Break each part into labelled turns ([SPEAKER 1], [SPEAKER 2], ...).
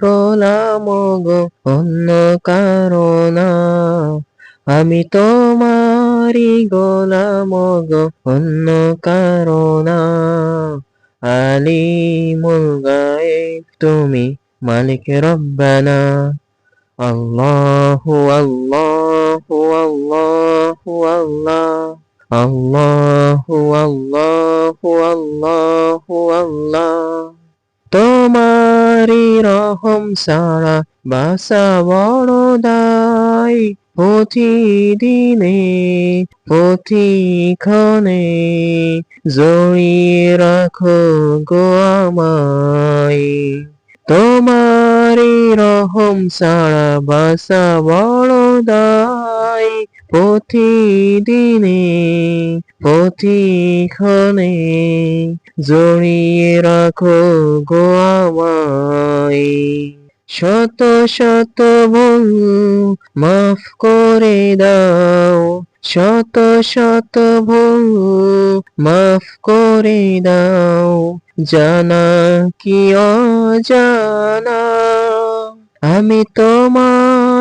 [SPEAKER 1] গোলাম গো অন্য কারণা। আমি তোমারি গোলাম গো অন্য কারণা। আলিমুল গায়েব তুমি মালিক রব্বানা। আল্লাহু আল্লাহু আল্লাহু, আল্লাহ। আল্লাহু আল্লাহু আল্লাহু, আল্লাহ। তোমারি রহম সারা বাসা বড় দায় প্রতিদিনে, প্রতিক্ষণে জড়িয়ে রাখো গো আমায়। তোমারি রহম সারা বাসা বড় দায় প্রতিদিনে, প্রতিক্ষণে জড়িয়ে রাখো গো আমায়। শত শত ভুল মাফ করে দাও, শত শত ভুল মাফ করে দাও, জানা কি অজানা? আমি তোমারি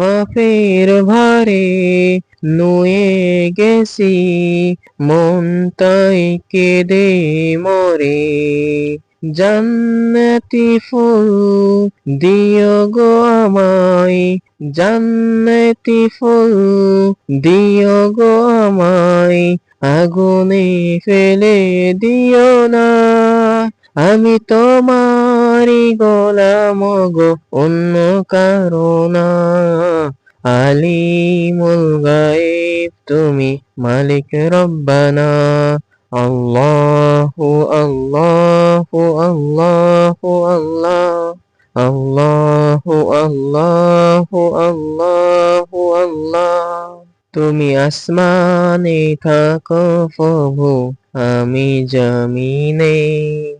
[SPEAKER 1] পাপের ভারে নুয়ে গেছি, মন তাই কেঁদে মরে। জান্নাতি ফুল দিও গো আমায়, জান্নাতি ফুল দিও গো আমায়, আগুনে ফেলে দিও না। আমি তোমারি গোলাম গো অন্য কারণা। আলিমুল গায়েব, তুমি মালিক রব্বানা। আল্লাহু আল্লাহু আল্লাহু, আল্লাহ। আল্লাহু আল্লাহু আল্লাহু, আল্লাহ। তুমি আসমানে থাকো প্রভু, আমি জমিনে।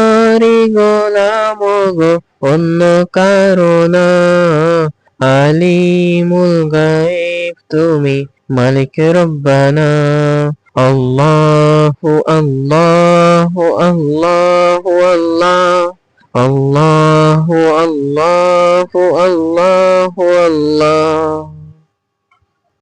[SPEAKER 1] গোলাম গো অন্য কারণা আলিমুল গায়েব তুমি মালিক রব্বানা আল্লাহু আল্লাহু আল্লাহ